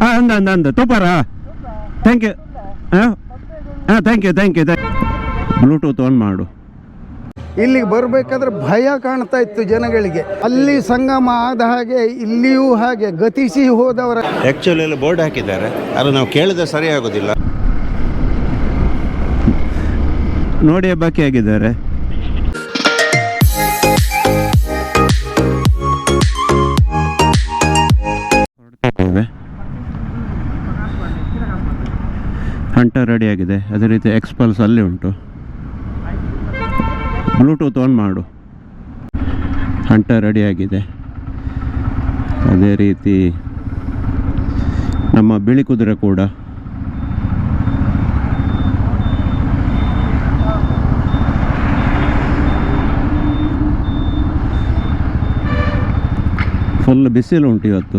ಹಾಂ ಅಂದ ಅಂದ ಅಂದ. ತುಪಾರ? ಥ್ಯಾಂಕ್ ಯು ಹಾಂ? ಹಾಂ thank you thank you thank Bluetooth on ಮಾಡು. ಇಲ್ಲಿಗೆ ಬರಬೇಕಾದ್ರೆ ಭಯ ಕಾಣ್ತಾ ಇತ್ತು ಜನಗಳಿಗೆ. ಅಲ್ಲಿ ಸಂಗಮ ಆದ ಹಾಗೆ ಇಲ್ಲಿಯೂ ಹಾಗೆ ಗತಿಸಿ ಹೋದವರ ಆ್ಯಕ್ಚುಲಿ ಅಲ್ಲಿ ಬೋರ್ಡ್ ಹಾಕಿದ್ದಾರೆ. ಅದು ನಾವು ಕೇಳಿದ್ರೆ ಸರಿ ಆಗೋದಿಲ್ಲ ನೋಡಿ ಬಾಕಿ ಆಗಿದ್ದಾರೆ ಹಂಟರ್ ರೆಡಿ ಆಗಿದೆ. ಅದೇ ರೀತಿ ಎಕ್ಸ್ಪಲ್ಸ್ ಅಲ್ಲಿ ಉಂಟು. ಬ್ಲೂಟೂತ್ ಆನ್ ಮಾಡು. ರೆಡಿ ಆಗಿದೆ. ಅದೇ ರೀತಿ ನಮ್ಮ ಬಿಳಿ ಕುದುರೆ ಕೂಡ. ಫುಲ್ ಬಿಸಿಲು ಉಂಟು ಇವತ್ತು.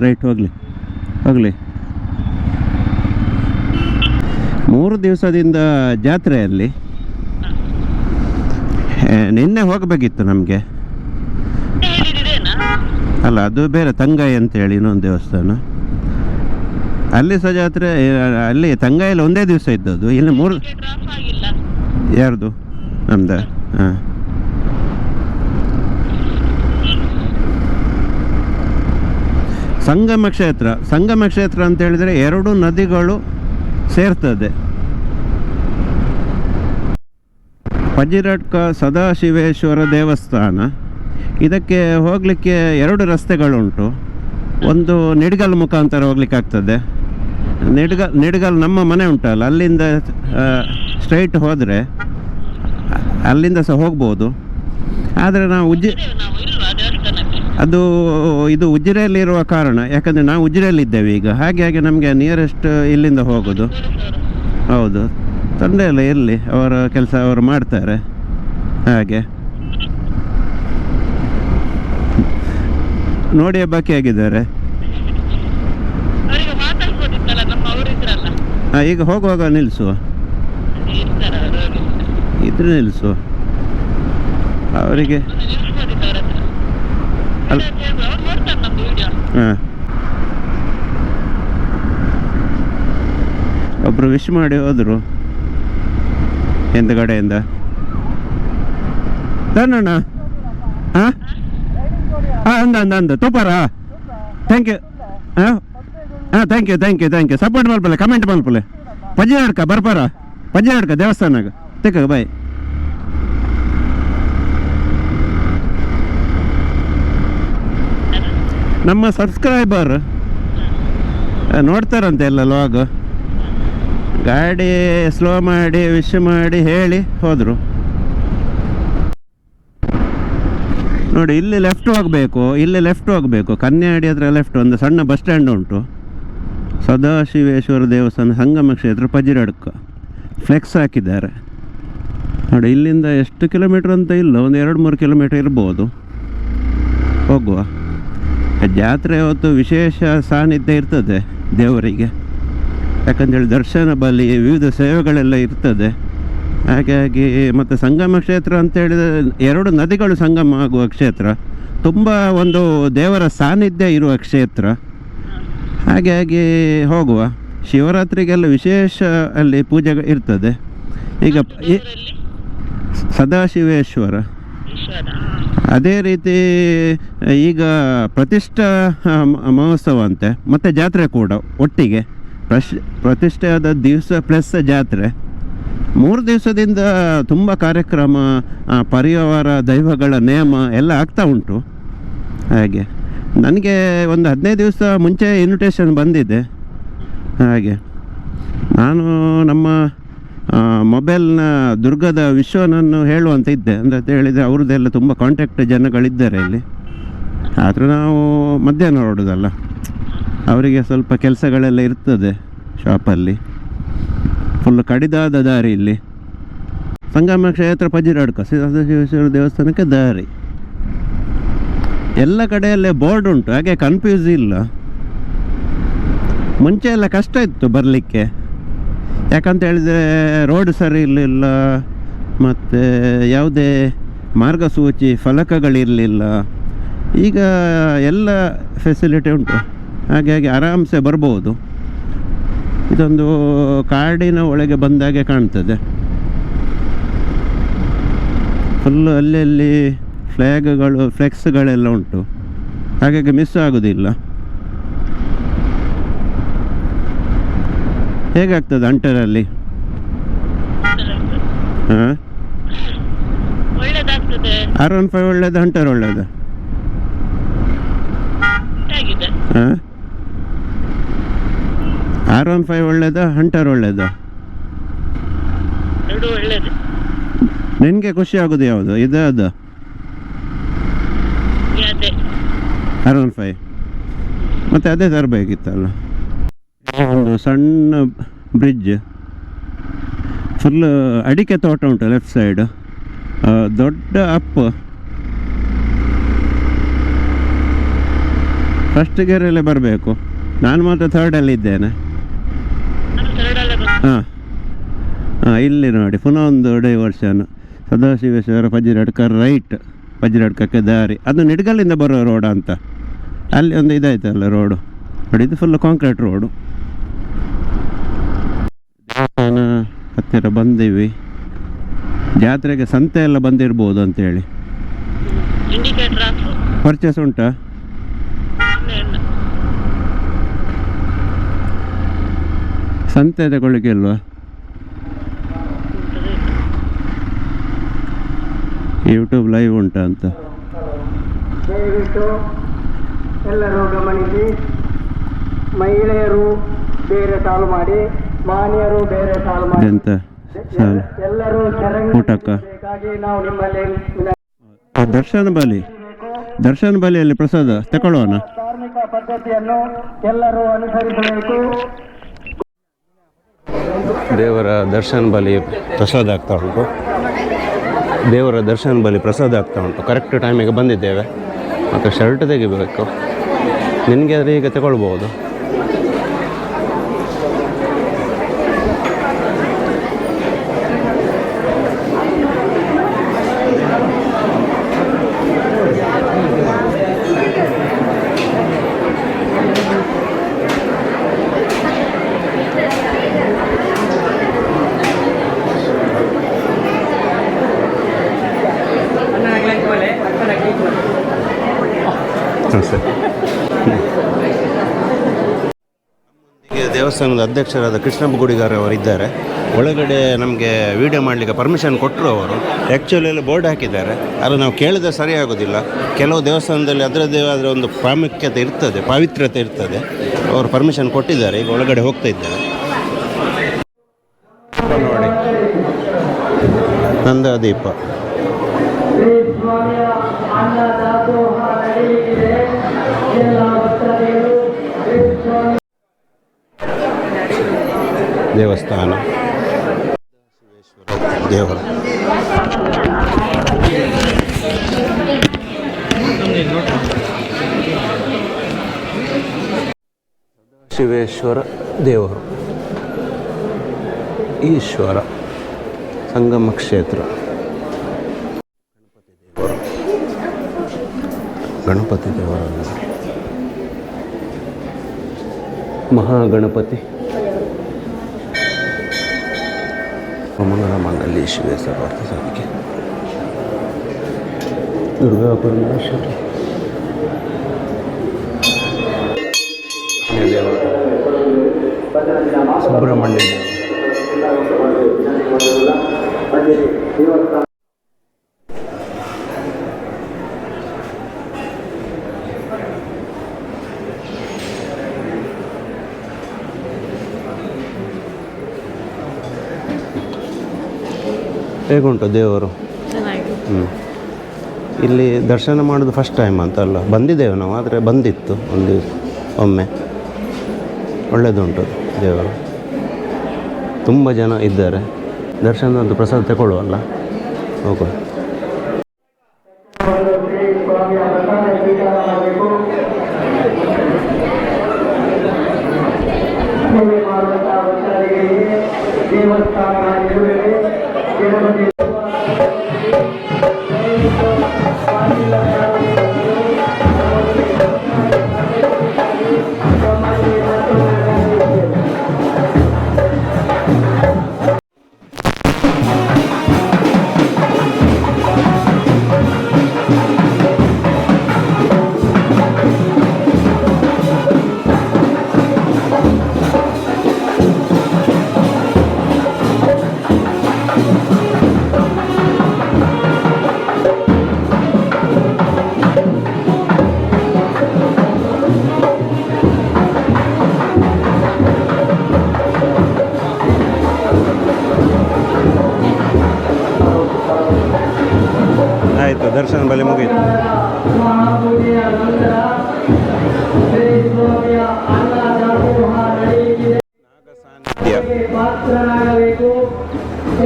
ರೈಟ್ ಹೋಗಲಿ. ಹೋಗಲಿ. ಮೂರು ದಿವಸದಿಂದ ಜಾತ್ರೆಯಲ್ಲಿ ನಿನ್ನೆ ಹೋಗಬೇಕಿತ್ತು ನಮಗೆ. ಅಲ್ಲ, ಅದು ಬೇರೆ ತಂಗಾಯಿ ಅಂತೇಳಿ ಇನ್ನೊಂದು ದೇವಸ್ಥಾನ. ಅಲ್ಲಿ ಸಹ ಜಾತ್ರೆ ಅಲ್ಲಿ ತಂಗಾಯಲ್ಲಿ ಒಂದೇ ದಿವಸ ಇದ್ದದ್ದು. ಇಲ್ಲಿ ಮೂರು ಯಾರ್ದು? ನಮ್ದ, ಹಾಂ. ಸಂಗಮ ಕ್ಷೇತ್ರ ಸಂಗಮ ಕ್ಷೇತ್ರ ಅಂತ ಹೇಳಿದರೆ ಎರಡು ನದಿಗಳು ಸೇರ್ತದೆ. ಪಜಿರಡ್ಕ ಸದಾಶಿವೇಶ್ವರ ದೇವಸ್ಥಾನ. ಇದಕ್ಕೆ ಹೋಗಲಿಕ್ಕೆ ಎರಡು ರಸ್ತೆಗಳುಂಟು. ಒಂದು ನಿಡ್ಗಲ್ ಮುಖಾಂತರ ಹೋಗ್ಲಿಕ್ಕೆ ಆಗ್ತದೆ ನಿಡ್ಗಲ್ ನಿಡ್ಗಲ್ ನಮ್ಮ ಮನೆ ಉಂಟಲ್ಲ, ಅಲ್ಲಿಂದ ಸ್ಟ್ರೈಟ್ ಹೋದರೆ ಅಲ್ಲಿಂದ ಸಹ ಹೋಗ್ಬೋದು. ಆದರೆ ನಾವು ಉಜ್ಜಿ, ಅದು ಇದು ಉಜಿರೆಯಲ್ಲಿರುವ ಕಾರಣ, ಯಾಕಂದರೆ ನಾವು ಉಜಿರೆಯಲ್ಲಿದ್ದೇವೆ ಈಗ. ಹಾಗೆ ಹಾಗೆ ನಮಗೆ ನಿಯರೆಸ್ಟ್ ಇಲ್ಲಿಂದ ಹೋಗೋದು. ಹೌದು. ತೊಂದರೆ ಇಲ್ಲ ಇರಲಿ ಅವರ ಕೆಲಸ ಅವರು ಮಾಡ್ತಾರೆ. ಹಾಗೆ. ನೋಡಿ ಬಾಕಿ ಆಗಿದ್ದಾರೆ ಹಾಂ ಈಗ ಹೋಗುವಾಗ ನಿಲ್ಲಿಸುವ ಇದ್ರೆ ನಿಲ್ಲಿಸುವ ಅವರಿಗೆ? ಹಾಂ. ಒಬ್ಬರು ವಿಶ್ ಮಾಡಿ ಹೋದರು. ಹಿಂದ್ಗಡೆಯಿಂದ. ತನ್ನಣ್ಣ? ಹಾಂ ಹಾಂ ಅಂದ ಅಂದ ಅಂದ. ಥ್ಯಾಂಕ್ ಯು ಹಾಂ ಹಾಂ thank you thank you thank you support ಮಾಡ್ಪಲೆ comment ಮಾಡ್ಪಲೆ ಪಜ್ಜೆ ನಡ್ಕ ಬರ್ಪಾರ? ಪಜ್ಜೆ ನಡ್ಕ ದೇವಸ್ಥಾನಾಗ ತೆಕ್ಕ ಬಾಯ್ ನಮ್ಮ ಸಬ್ಸ್ಕ್ರೈಬರ್ ನೋಡ್ತಾರಂತೆ ಎಲ್ಲ ಲಾಗ್ ಗಾಡಿ ಸ್ಲೋ ಮಾಡಿ ವಿಶ್ ಮಾಡಿ ಹೇಳಿ ಹೋದರು. ನೋಡಿ, ಇಲ್ಲಿ ಲೆಫ್ಟ್ ಹೋಗಬೇಕು, ಇಲ್ಲಿ ಲೆಫ್ಟ್ ಹೋಗಬೇಕು. ಕನ್ಯಾಡಿ ಹತ್ರ ಲೆಫ್ಟ್ ಒಂದು ಸಣ್ಣ ಬಸ್ ಸ್ಟ್ಯಾಂಡ್ ಉಂಟು. ಸದಾಶಿವೇಶ್ವರ ದೇವಸ್ಥಾನ, ಸಂಗಮ ಕ್ಷೇತ್ರ, ಪಜಿರಡ್ಕ. ಫ್ಲೆಕ್ಸ್ ಹಾಕಿದ್ದಾರೆ. ನೋಡಿ, ಇಲ್ಲಿಂದ ಎಷ್ಟು ಕಿಲೋಮೀಟ್ರ್ ಅಂತ ಇಲ್ಲ, ಒಂದು ಎರಡು ಮೂರು ಕಿಲೋಮೀಟ್ರ್ ಇರ್ಬೋದು. ಹೋಗುವ. ಜಾತ್ರೆ ಹೊತ್ತು ವಿಶೇಷ ಸಾನ್ನಿಧ್ಯ ಇರ್ತದೆ ದೇವರಿಗೆ. ಯಾಕಂತೇಳಿ ದರ್ಶನ ಬಲಿ ವಿವಿಧ ಸೇವೆಗಳೆಲ್ಲ ಇರ್ತದೆ. ಹಾಗಾಗಿ ಮತ್ತು ಸಂಗಮ ಕ್ಷೇತ್ರ ಅಂತ ಹೇಳಿದರೆ ಎರಡು ನದಿಗಳು ಸಂಗಮ ಆಗುವ ಕ್ಷೇತ್ರ. ತುಂಬ ಒಂದು ದೇವರ ಸಾನ್ನಿಧ್ಯ ಇರುವ ಕ್ಷೇತ್ರ. ಹಾಗಾಗಿ ಹೋಗುವ. ಶಿವರಾತ್ರಿಗೆಲ್ಲ ವಿಶೇಷ ಅಲ್ಲಿ ಪೂಜೆ ಇರ್ತದೆ. ಈಗ ಸದಾಶಿವೇಶ್ವರ. ಅದೇ ರೀತಿ ಈಗ ಪ್ರತಿಷ್ಠಾ ಮಹೋತ್ಸವ ಅಂತೆ. ಮತ್ತು ಜಾತ್ರೆ ಕೂಡ ಒಟ್ಟಿಗೆ. ಪ್ರಶ್, ಪ್ರತಿಷ್ಠೆಯಾದ ದಿವಸ ಪ್ಲಸ್ ಜಾತ್ರೆ. ಮೂರು ದಿವಸದಿಂದ ತುಂಬ ಕಾರ್ಯಕ್ರಮ ಪರಿವಾರ, ದೈವಗಳ ನೇಮ ಎಲ್ಲ ಆಗ್ತಾ ಉಂಟು. ಹಾಗೆ. ನನಗೆ ಒಂದು ಹದಿನೈದು ದಿವಸ ಮುಂಚೆ ಇನ್ವಿಟೇಷನ್ ಬಂದಿದೆ. ಹಾಗೆ. ನಾನು ನಮ್ಮ ಮೊಬೈಲ್ನ ದುರ್ಗದ ವಿಶ್ವನನ್ನು ಹೇಳುವಂತ ಇದ್ದೆ ಅಂದರೆ ಅಂತ ಹೇಳಿದರೆ ಅವ್ರದ್ದೆಲ್ಲ ತುಂಬ ಕಾಂಟ್ಯಾಕ್ಟ್ ಜನಗಳಿದ್ದಾರೆ ಇಲ್ಲಿ. ಆದರೂ ನಾವು ಮಧ್ಯಾಹ್ನ ಹೊರಡೋದಲ್ಲ. ಅವರಿಗೆ ಸ್ವಲ್ಪ ಕೆಲಸಗಳೆಲ್ಲ ಇರ್ತದೆ. ಶಾಪಲ್ಲಿ. ಫುಲ್ ಕಡಿದಾದ ದಾರಿ ಇಲ್ಲಿ. ಸಂಗಮ ಕ್ಷೇತ್ರ ಪಜಿರಾಡ್ಕ ಸದಾಶಿವೇಶ್ವರ ದೇವಸ್ಥಾನಕ್ಕೆ ದಾರಿ. ಎಲ್ಲ ಕಡೆಯಲ್ಲೇ ಬೋರ್ಡ್ ಉಂಟು, ಹಾಗೆ ಕನ್ಫ್ಯೂಸ್ ಇಲ್ಲ. ಮುಂಚೆ ಎಲ್ಲ ಕಷ್ಟ ಇತ್ತು ಬರಲಿಕ್ಕೆ. ಯಾಕಂತ ಹೇಳಿದರೆ ರೋಡ್ ಸರಿ ಇರಲಿಲ್ಲ, ಮತ್ತು ಯಾವುದೇ ಮಾರ್ಗಸೂಚಿ, ಫಲಕಗಳಿರಲಿಲ್ಲ. ಈಗ ಎಲ್ಲ ಫೆಸಿಲಿಟಿ ಉಂಟು. ಹಾಗಾಗಿ ಹಾಗೆ ಆರಾಮ್ಸೆ ಬರ್ಬೋದು. ಇದೊಂದು ಕಾಡಿನ ಒಳಗೆ ಬಂದಾಗೆ ಕಾಣ್ತದೆ. ಫುಲ್ಲು ಅಲ್ಲಲ್ಲಿ ಫ್ಲ್ಯಾಗ್ಗಳು ಫ್ಲೆಕ್ಸ್ಗಳೆಲ್ಲ ಉಂಟು. ಹಾಗಾಗಿ ಮಿಸ್ ಆಗೋದಿಲ್ಲ. ಹೇಗಾಗ್ತದೆ ಅಂಟರಲ್ಲಿ? ಹಾಂ? ಆರ್ ಒನ್ ಫೈವ್ ಒಳ್ಳೇದು ಅಂಟರ್ ಒಳ್ಳೇದು? ಹಾಂ? ಆರ್ ಒನ್ ಫೈವ್ ಒಳ್ಳೇದ ಹಂಟರ್ ಒಳ್ಳೇದ? ನಿನಗೆ ಖುಷಿ ಆಗೋದು ಯಾವುದು? ಇದು ಅದು. R one five. ಮತ್ತು ಅದೇ ತರಬೇಕಿತ್ತಲ್ಲ ಒಂದು ಸಣ್ಣ ಬ್ರಿಡ್ಜ್ ಫುಲ್ ಅಡಿಕೆ ತೋಟ ಉಂಟು ಲೆಫ್ಟ್ ಸೈಡ್ ದೊಡ್ಡ ಅಪ್ ಫಸ್ಟ್ ಗೇರಲ್ಲೇ ಬರಬೇಕು. ನಾನು ಮಾತ್ರ ಥರ್ಡಲ್ಲಿ ಇದ್ದೇನೆ ನಾನು ಥರ್ಡಲ್ಲ ಬಂದು ಹಾಂ. ಹಾಂ ಇಲ್ಲಿ ನೋಡಿ. ಪುನಃ ಒಂದು ಡೈವರ್ಷನ್ ಸದಾಶಿವೇಶ್ವರ ಪಜಿರಡ್ಕ ರೈಟ್. ಪಜ್ಜಿರಡ್ಕಕ್ಕೆ ದಾರಿ. ಅದು ನಿಡ್ಗಲ್ಲಿಂದ ಬರೋ ರೋಡ್ ಅಂತ. ಅಲ್ಲಿ ಒಂದು ಇದಾಯ್ತಲ್ಲ ರೋಡು. ನೋಡಿ ಇದು ಫುಲ್ ಕಾಂಕ್ರೀಟ್ ರೋಡು. ದೇವಸ್ಥಾನ ಹತ್ತಿರ ಬಂದಿವಿ. ಜಾತ್ರೆಗೆ ಸಂತೆ ಎಲ್ಲ ಬಂದಿರ್ಬೋದು ಅಂತೇಳಿ. ಪರ್ಚೇಸ್ ಉಂಟಾ ಇಲ್ಲ ಇಲ್ಲ ಸಂತೆ ತಗೊಳ್ಳಿಕ್ಕೆ ಇಲ್ವಾ ಯೂಟ್ಯೂಬ್ ಲೈವ್ ಉಂಟಾ ಅಂತ. ದಯವಿಟ್ಟು ಎಲ್ಲರೂ ಗಮನಿಸಿ. ಮಹಿಳೆಯರು ಬೇರೆ ಸಾಲು ಮಾಡಿ ಮಾನ್ಯರು ಬೇರೆ ಸಾಲು ಮಾಡಿ. ಅಂತ ಎಲ್ಲರೂ ಊಟಕ್ಕ? ನಾವು ನಿಮ್ಮಲ್ಲಿ ದರ್ಶನ ಬಲಿ. ದರ್ಶನ ಬಲಿಯಲ್ಲಿ ಪ್ರಸಾದ ತಗೊಳ್ಳೋಣ ಧಾರ್ಮಿಕ ಪದ್ಧತಿಯನ್ನು ಎಲ್ಲರೂ ಅನುಸರಿಸಬೇಕು. ದೇವರ ದರ್ಶನ ಬಲಿ ಪ್ರಸಾದ ಆಗ್ತಾ ಉಂಟು. ದೇವರ ದರ್ಶನ ಬಲಿ ಪ್ರಸಾದ ಆಗ್ತಾ ಉಂಟು. ಕರೆಕ್ಟ್ ಟೈಮಿಗೆ ಬಂದಿದ್ದೇವೆ. ಮತ್ತು ಶರ್ಟ್ ತೆಗಿಬೇಕು. ನಿನಗೆ ಆದರೆ ಈಗ ತಗೊಳ್ಬೋದು ಹಾಂ ಸರಿ ಈಗ ದೇವಸ್ಥಾನದ ಅಧ್ಯಕ್ಷರಾದ ಕೃಷ್ಣಪ್ಪ ಗುಡಿಗಾರ ಅವರಿದ್ದಾರೆ. ಒಳಗಡೆ ನಮಗೆ ವಿಡಿಯೋ ಮಾಡಲಿಕ್ಕೆ ಪರ್ಮಿಷನ್ ಕೊಟ್ಟರು ಅವರು. ಆ್ಯಕ್ಚುಲಿ ಎಲ್ಲ ಬೋರ್ಡ್ ಹಾಕಿದ್ದಾರೆ. ಆದರೆ ನಾವು ಕೇಳಿದ್ರೆ ಸರಿ ಆಗೋದಿಲ್ಲ ಕೆಲವು ದೇವಸ್ಥಾನದಲ್ಲಿ ಅದರದ್ದೇ ಆದ ಒಂದು ಪ್ರಾಮುಖ್ಯತೆ ಇರ್ತದೆ, ಪಾವಿತ್ರ್ಯತೆ ಇರ್ತದೆ. ಅವರು ಪರ್ಮಿಷನ್ ಕೊಟ್ಟಿದ್ದಾರೆ. ಈಗ ಒಳಗಡೆ ಹೋಗ್ತಾ ಇದ್ದಾರೆ. ನೋಡಿ ನಂದಾದೀಪ ದೇವಸ್ಥಾನ. ದೇವರು. ಶಿವೇಶ್ವರ ದೇವರು. ಈಶ್ವರ ಸಂಗಮ ಕ್ಷೇತ್ರ. ಗಣಪತಿ ದೇವರು. ಗಣಪತಿ ದೇವರ ಮಹಾಗಣಪತಿ. ಮಂಗಳ ಮಾಂಗಲ್ಯ ಶಿವೆ ಸರ್ವಾರ್ಥ ಸಾಧಿಕೆ ದುರ್ಗಾ ಪರಮೇಶ್ವರಿ ದೇವರು ಸುಬ್ರಹ್ಮಣ್ಯ ದೇವರು ಹೇಗುಂಟು ದೇವರು? ಹ್ಞೂ ಇಲ್ಲಿ ದರ್ಶನ ಮಾಡೋದು ಫಸ್ಟ್ ಟೈಮ್ ಅಂತಲ್ಲ ಬಂದಿದ್ದೇವೆ ನಾವು ಆದರೆ ಬಂದಿತ್ತು ಒಂದು ದಿವಸ ಒಮ್ಮೆ. ಒಳ್ಳೆಯದುಂಟು ದೇವರು. ತುಂಬ ಜನ ಇದ್ದಾರೆ. ದರ್ಶನದ ಪ್ರಸಾದ ತಗೊಳ್ಳುವಲ್ಲ? ಹೋಗುವ. ದರ್ಶನ ಬಲಿ ಮುಗಿಯಿತು.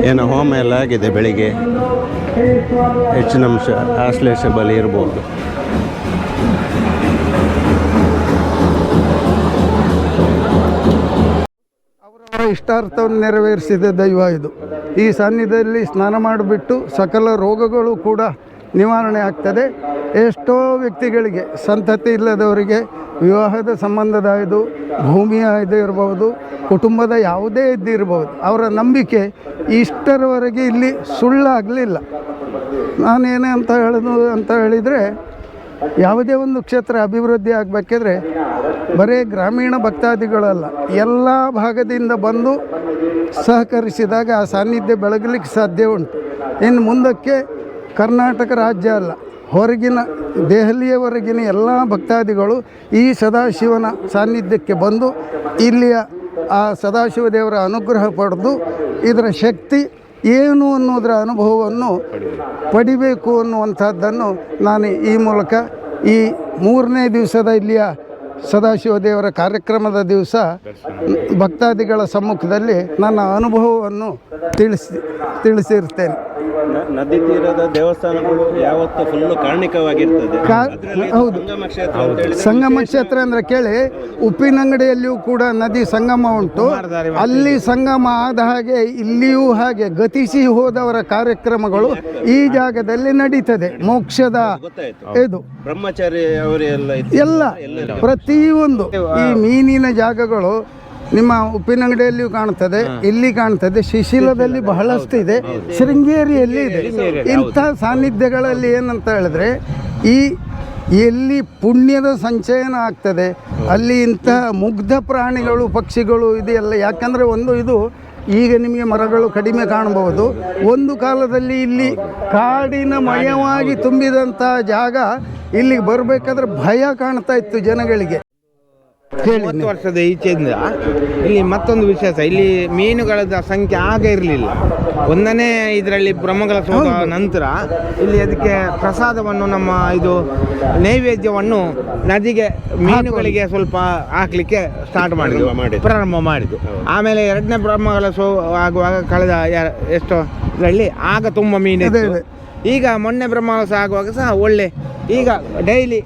ಏನು ಹೋಮ ಎಲ್ಲ ಆಗಿದೆ ಬೆಳಿಗ್ಗೆ? ಹೆಚ್ಚಿನ ಅಂಶ ಆಶ್ಲೇಷ ಬಲಿ ಇರ್ಬೋದು. ಇಷ್ಟಾರ್ಥವನ್ನು ನೆರವೇರಿಸಿದ ದೈವ ಇದು. ಈ ಸನ್ನಿಧಿಯಲ್ಲಿ ಸ್ನಾನ ಮಾಡಿಬಿಟ್ಟು ಸಕಲ ರೋಗಗಳು ಕೂಡ ನಿವಾರಣೆ ಆಗ್ತದೆ. ಎಷ್ಟೋ ವ್ಯಕ್ತಿಗಳಿಗೆ ಸಂತತಿ ಇಲ್ಲದವರಿಗೆ ವಿವಾಹದ ಸಂಬಂಧದ ಇದು ಭೂಮಿಯ ಇದು ಇರಬಹುದು, ಕುಟುಂಬದ ಯಾವುದೇ ಇದ್ದು ಇರ್ಬೋದು ಅವರ ನಂಬಿಕೆ ಇಷ್ಟರವರೆಗೆ ಇಲ್ಲಿ ಸುಳ್ಳಾಗಲಿಲ್ಲ. ನಾನೇನೇ ಅಂತ ಹೇಳೋದು ಅಂತ ಹೇಳಿದರೆ, ಯಾವುದೇ ಒಂದು ಕ್ಷೇತ್ರ ಅಭಿವೃದ್ಧಿ ಆಗಬೇಕಿದ್ರೆ ಬರೀ ಗ್ರಾಮೀಣ ಭಕ್ತಾದಿಗಳಲ್ಲ, ಎಲ್ಲ ಭಾಗದಿಂದ ಬಂದು ಸಹಕರಿಸಿದಾಗ ಆ ಸಾನ್ನಿಧ್ಯ ಬೆಳಗಲಿಕ್ಕೆ ಸಾಧ್ಯ ಉಂಟು. ಇನ್ನು ಮುಂದಕ್ಕೆ ಕರ್ನಾಟಕ ರಾಜ್ಯ ಅಲ್ಲ, ಹೊರಗಿನ ದೆಹಲಿಯವರೆಗಿನ ಎಲ್ಲ ಭಕ್ತಾದಿಗಳು ಈ ಸದಾಶಿವನ ಸಾನ್ನಿಧ್ಯಕ್ಕೆ ಬಂದು ಇಲ್ಲಿಯ ಆ ಸದಾಶಿವ ದೇವರ ಅನುಗ್ರಹ ಪಡೆದು ಇದರ ಶಕ್ತಿ ಏನು ಅನ್ನೋದರ ಅನುಭವವನ್ನು ಪಡಿಬೇಕು ಅನ್ನುವಂಥದ್ದನ್ನು ನಾನು ಈ ಮೂಲಕ ಈ ಮೂರನೇ ದಿವಸದ ಇಲ್ಲಿಯ ಸದಾಶಿವ ದೇವರ ಕಾರ್ಯಕ್ರಮದ ದಿವಸ ಭಕ್ತಾದಿಗಳ ಸಮ್ಮುಖದಲ್ಲಿ ನನ್ನ ಅನುಭವವನ್ನು ತಿಳಿಸಿ ತಿಳಿಸಿರ್ತೇನೆ. ನದಿ ತೀರದ ದೇವಸ್ಥಾನಗಳು ಯಾವತ್ತು ಫುಲ್ಲು ಕಾರಣಿಕವಾಗಿರ್ತದೆ ಹೌದು. ಸಂಗಮ ಕ್ಷೇತ್ರ ಅಂದ್ರೆ ಕೇಳಿ ಉಪ್ಪಿನಂಗಡಿಯಲ್ಲಿಯೂ ಕೂಡ ನದಿ ಸಂಗಮ ಉಂಟು. ಅಲ್ಲಿ ಸಂಗಮ ಆದ ಹಾಗೆ ಇಲ್ಲಿಯೂ ಹಾಗೆ ಗತಿಸಿ ಹೋದವರ ಕಾರ್ಯಕ್ರಮಗಳು ಈ ಜಾಗದಲ್ಲಿ ನಡೀತದೆ. ಮೋಕ್ಷದ ಇದು. ಬ್ರಹ್ಮಚಾರಿ ಎಲ್ಲ ಪ್ರತಿಯೊಂದು. ಈ ಮೀನಿನ ಜಾಗಗಳು ನಿಮ್ಮ ಉಪ್ಪಿನಂಗಡಿಯಲ್ಲಿಯೂ ಕಾಣ್ತದೆ ಇಲ್ಲಿ ಕಾಣ್ತದೆ ಶಿಶಿಲದಲ್ಲಿ ಬಹಳಷ್ಟು ಇದೆ. ಶೃಂಗೇರಿಯಲ್ಲಿ ಇದೆ. ಇಂಥ ಸಾನ್ನಿಧ್ಯಗಳಲ್ಲಿ ಏನಂತ ಹೇಳಿದ್ರೆ ಈ ಎಲ್ಲಿ ಪುಣ್ಯದ ಸಂಚಯನ ಆಗ್ತದೆ ಅಲ್ಲಿ ಇಂಥ ಮುಗ್ಧ ಪ್ರಾಣಿಗಳು ಪಕ್ಷಿಗಳು ಇದೆಲ್ಲ ಯಾಕಂದರೆ ಒಂದು ಇದು ಈಗ ನಿಮಗೆ ಮರಗಳು ಕಡಿಮೆ ಕಾಣಬಹುದು. ಒಂದು ಕಾಲದಲ್ಲಿ ಇಲ್ಲಿ ಕಾಡಿನ ಮಯವಾಗಿ ತುಂಬಿದಂಥ ಜಾಗ ಇಲ್ಲಿಗೆ ಬರಬೇಕಾದ್ರೆ ಭಯ ಕಾಣ್ತಾ ಇತ್ತು ಜನಗಳಿಗೆ. ಮೂವತ್ತು ವರ್ಷದ ಈಚೆಯಿಂದ ಇಲ್ಲಿ ಮತ್ತೊಂದು ವಿಶೇಷ ಇಲ್ಲಿ ಮೀನುಗಳ ಸಂಖ್ಯೆ ಆಗ ಇರಲಿಲ್ಲ. ಒಂದನೇ ಇದರಲ್ಲಿ ಬ್ರಹ್ಮಕಲಶೋದ ನಂತರ ಇಲ್ಲಿ ಅದಕ್ಕೆ ಪ್ರಸಾದವನ್ನು ನಮ್ಮ ಇದು ನೈವೇದ್ಯವನ್ನು ನದಿಗೆ ಮೀನುಗಳಿಗೆ ಸ್ವಲ್ಪ ಹಾಕ್ಲಿಕ್ಕೆ ಸ್ಟಾರ್ಟ್ ಮಾಡಿದ್ವಿ. ಪ್ರಾರಂಭ ಮಾಡಿದ್ದು ಆಮೇಲೆ ಎರಡನೇ ಬ್ರಹ್ಮಕಲಶೋ ಆಗುವಾಗ ಕಳೆದ ಎಷ್ಟೋ ಇದರಲ್ಲಿ ಆಗ ತುಂಬ ಮೀನು. ಈಗ ಮೊನ್ನೆ ಬ್ರಹ್ಮಗಳ ಆಗುವಾಗ ಸಹ ಒಳ್ಳೆ ಈಗ ಡೈಲಿ